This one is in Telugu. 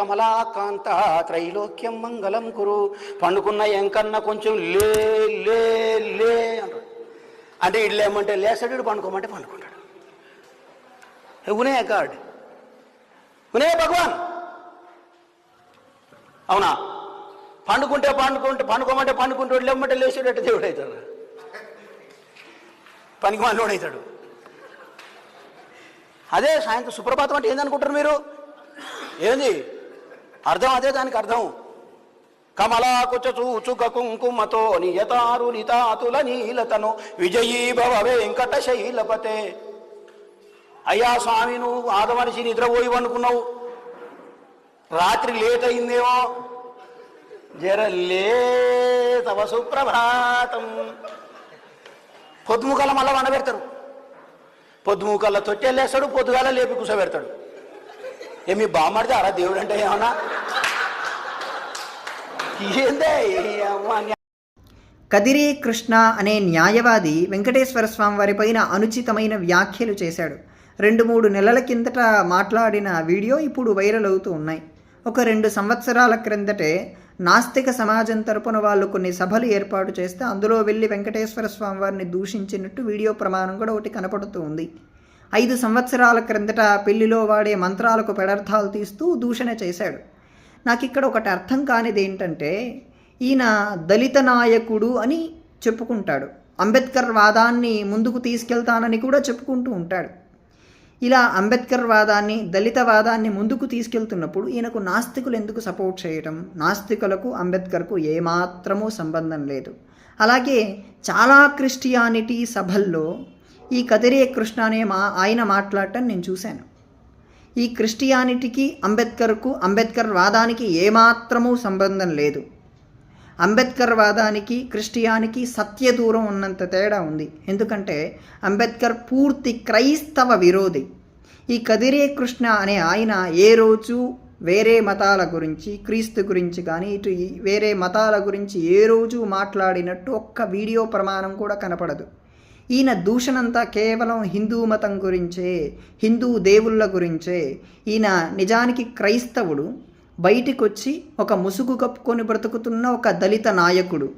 కమలాకాంత త్రైలోక్యం మంగళం కురు. పండుకున్న ఎంకన్నా కొంచెం లే లే లే అంటాడు. అంటే ఇటు లేమంటే లేస్తాడు పండుకోమంటే పండుకుంటాడు. ఉనే గాడ్. ఉనే భగవాన్. అవునా? పండుకుంటే పండుకుంటే పండుకోమంటే పండుకుంటాడు లేమంటే లేచాడు దేవుడు అవుతాడు. పనికి మనలోడు అవుతాడు. అదే సాయంత్రం సుప్రభాతం అంటే ఏందనుకుంటారు మీరు? ఏంది? అర్థం అదే దానికి అర్థం. కమలాకుచ చూచుక కుంకుమతో నియతారు నితాతుల నీలతను విజయీభవ వెంకట శైలపతే. అయ్యా స్వామి నువ్వు ఆదమనిషి నిద్రపోయి అనుకున్నావు రాత్రి లేట్ అయిందేమో. జర లే తవ సుప్రభాతం. పొద్దుముకల మళ్ళా వండబెడతారు పొద్దుముకల్ల తొట్టెళ్ళేస్తాడు పొద్దుగాల లేపి కూసబెడతాడు. ఏమి బామ్మడితే అరా దేవుడు అంటే ఏమన్నా? ఏందే? కదిరి కృష్ణ అనే న్యాయవాది వెంకటేశ్వర స్వామి వారి పైన అనుచితమైన వ్యాఖ్యలు చేశాడు. రెండు మూడు నెలల కిందట మాట్లాడిన వీడియో ఇప్పుడు వైరల్ అవుతూ ఉన్నాయి. ఒక రెండు సంవత్సరాల క్రిందటే నాస్తిక సమాజం తరపున వాళ్ళు కొన్ని సభలు ఏర్పాటు చేస్తే అందులో వెళ్ళి వెంకటేశ్వర స్వామి వారిని దూషించినట్టు వీడియో ప్రమాణం కూడా ఒకటి కనపడుతూ ఉంది. ఐదు సంవత్సరాల క్రిందట పెళ్ళిలో వాడే మంత్రాలకు పెడర్థాలు తీస్తూ దూషణ చేశాడు. నాకు ఇక్కడ ఒకటి అర్థం కానిది ఏంటంటే ఈయన దళిత నాయకుడు అని చెప్పుకుంటాడు. అంబేద్కర్ వాదాన్ని ముందుకు తీసుకెళ్తానని కూడా చెప్పుకుంటూ ఉంటాడు. ఇలా అంబేద్కర్ వాదాన్ని దళిత వాదాన్ని ముందుకు తీసుకెళ్తున్నప్పుడు ఈయనకు నాస్తికులు ఎందుకు సపోర్ట్ చేయటం? నాస్తికులకు అంబేద్కర్కు ఏమాత్రమూ సంబంధం లేదు. అలాగే చాలా క్రిస్టియానిటీ సభల్లో ఈ కదిరే కృష్ణ అనే మా ఆయన మాట్లాడటం నేను చూశాను. ఈ క్రిస్టియానిటీకి అంబేద్కర్కు అంబేద్కర్ వాదానికి ఏమాత్రమూ సంబంధం లేదు. అంబేద్కర్ వాదానికి క్రిస్టియానికి సత్య దూరం ఉన్నంత తేడా ఉంది. ఎందుకంటే అంబేద్కర్ పూర్తి క్రైస్తవ విరోధి. ఈ కదిరే కృష్ణ అనే ఆయన ఏ రోజు వేరే మతాల గురించి క్రీస్తు గురించి కానీ ఇటు ఈ వేరే మతాల గురించి ఏ రోజు మాట్లాడినట్టు ఒక్క వీడియో ప్రమాణం కూడా కనపడదు. ఈయన దూషణంతా కేవలం హిందూ మతం గురించే హిందూ దేవుళ్ళ గురించే. ఈయన నిజానికి క్రైస్తవుడు బయటికొచ్చి ఒక ముసుగు కప్పుకొని బ్రతుకుతున్న ఒక దళిత నాయకుడు.